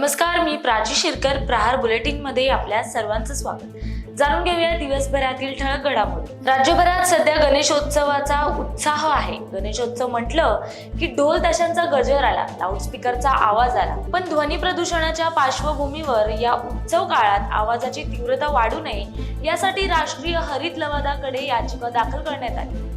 नमस्कार मी प्राची शिरकर प्रहार बुलेटिनमध्ये आपल्या सर्वांचं स्वागत. जाणून घेऊया दिवसभरातील ठळक घडामोडी. राज्यभरात सध्या गणेशोत्सवाचा उत्साह आहे. गणेशोत्सव म्हटलं की ढोल ताशांचा गजर आला लाऊडस्पीकरचा आवाज आला. पण ध्वनी प्रदूषणाच्या पार्श्वभूमीवर या उत्सव काळात आवाजाची तीव्रता वाढू नये यासाठी राष्ट्रीय हरित लवादाकडे याचिका दाखल करण्यात आली.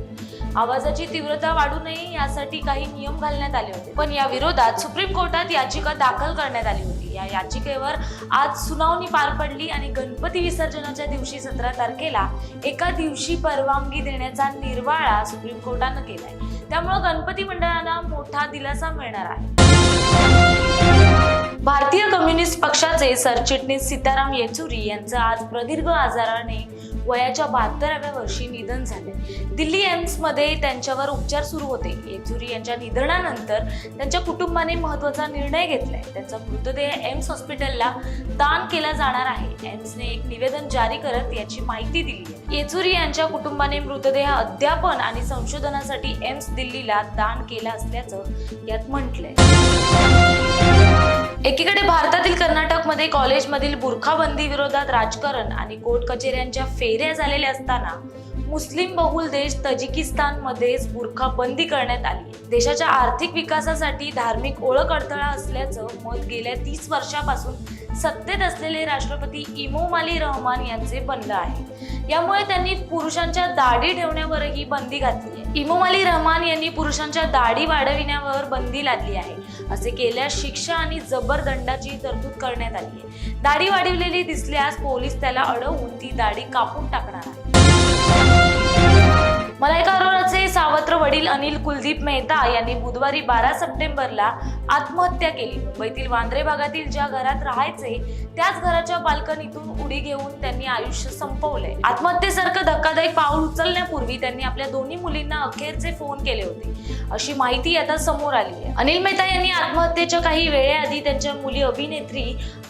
आवाजाची तीव्रता वाढू नये यासाठी काही नियम घालण्यात आले होते. पण या विरोधात सुप्रीम कोर्टात याचिका दाखल करण्यात आली होती. या याचिकेवर आज सुनावणी पार पडली आणि गणपती विसर्जनाच्या दिवशी सतरा तारखेला एका दिवशी परवानगी देण्याचा निर्वाळा सुप्रीम कोर्टानं केलाय. त्यामुळे गणपती मंडळांना मोठा दिलासा मिळणार आहे. भारतीय कम्युनिस्ट पक्षाचे सरचिटणीस सीताराम येचुरी यांचं आज प्रदीर्घ आजाराने वयाच्या बहात्तराव्या वर्षी निधन झाले. दिल्ली एम्समध्ये त्यांच्यावर उपचार सुरू होते. येचुरी यांच्या निधनानंतर त्यांच्या कुटुंबाने महत्त्वाचा निर्णय घेतलाय. त्यांचा मृतदेह एम्स हॉस्पिटलला दान केला जाणार आहे. एम्सने एक निवेदन जारी करत याची माहिती दिली येचुरी यांच्या कुटुंबाने मृतदेह अध्यापन आणि संशोधनासाठी एम्स दिल्लीला दान केला असल्याचं यात म्हटलंय. एकीकडे भारतातील कर्नाटक कर्नाटकमध्ये कॉलेजमधील बुरखाबंदी विरोधात राजकारण आणि कोर्ट कचेऱ्यांच्या फेऱ्या झालेल्या असताना मुस्लिम बहुल देश तजिकिस्तानमध्येच बुरखा बंदी करण्यात आली. देशाच्या आर्थिक विकासासाठी धार्मिक ओळख अडथळा असल्याचं मत गेल्या तीस वर्षापासून सत्तेत असलेले राष्ट्रपती इमोमाली रहमान यांचे बनलं आहे. यामुळे त्यांनी पुरुषांच्या दाढी ठेवण्यावरही बंदी घातली आहे. इमोमाली रहमान यांनी पुरुषांच्या दाढी वाढविण्यावर बंदी लादली आहे. असे केल्यास शिक्षा आणि जबर दंडाची तरतूद करण्यात आली. आहे दाढी वाढवलेली दिसल्यास पोलीस त्याला अडवून ती दाढी कापून टाकणार आहे. मलायका अरोराचे सावत्र वडील अनिल कुलदीप मेहता यांनी बुधवारी बारा सप्टेंबरला आत्महत्या केली. मुंबईतील वांद्रे भागातील ज्या घरात राहायचे त्याच घराच्या बाल्कनीतून उडी घेऊन त्यांनी आयुष्य संपवलंय. आत्महत्येसारखं एक पाऊल उचलण्यापूर्वी त्यांनी आपल्या दोन्ही मुलींना अखेरचे फोन केले होते. अशी माहिती आता समोर आली आहे. अनिल मेहता यांनी आत्महत्येच्या काही वेळेआधी त्यांच्या मुली अभिनेत्री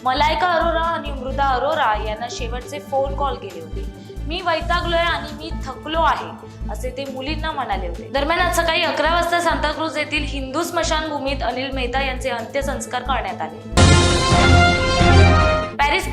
मलायका अरोरा आणि अमृता अरोरा यांना शेवटचे फोन कॉल केले होते. मी वैतागलोय आणि मी थकलो आहे असे ते मुलींना म्हणाले होते. दरम्यान आज सकाळी अकरा वाजता सांताक्रूज येथील हिंदू स्मशानभूमीत अनिल मेहता यांचे अंत्यसंस्कार करण्यात आले. पॅरिस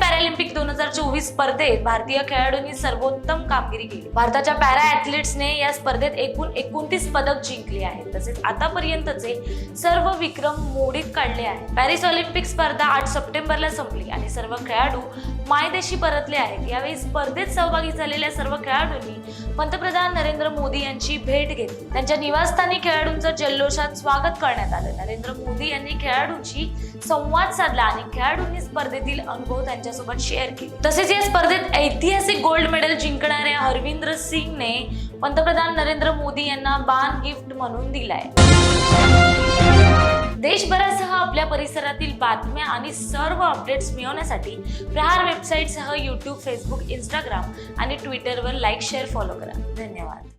हजार चोवीस स्पर्धेत भारतीय खेळाडूंनी सर्वोत्तम कामगिरी केली. भारताच्या पॅरा ऍथलीट्सने या स्पर्धेत एकूण एकोणतीस पदक जिंकली आहेत. तसेच आतापर्यंतचे सर्व विक्रम मोडीत काढले आहेत. पॅरिस ऑलिम्पिक स्पर्धा आठ सप्टेंबरला संपली आणि सर्व खेळाडू मायदेशी परतले आहेत. यावेळी स्पर्धेत सहभागी झालेल्या सर्व खेळाडूंनी पंतप्रधान नरेंद्र मोदी यांची भेट घेतली. त्यांच्या निवासस्थानी खेळाडूंचं जल्लोषात स्वागत करण्यात आलं. नरेंद्र मोदी यांनी खेळाडूंशी संवाद साधला आणि खेळाडूंनी स्पर्धेतील अनुभव त्यांच्यासोबत शेअर केले तसेच या स्पर्धेत ऐतिहासिक गोल्ड मेडल जिंकणाऱ्या हरविंद्र सिंगने पंतप्रधान नरेंद्र मोदी यांना बाण गिफ्ट म्हणून दिलाय. देशभरासह आपल्या परिसरातील बातम्या आणि सर्व अपडेट्स मिळवण्यासाठी प्रहार वेबसाईटसह यूट्यूब फेसबुक इंस्टाग्राम आणि ट्विटरवर लाईक शेअर फॉलो करा. धन्यवाद.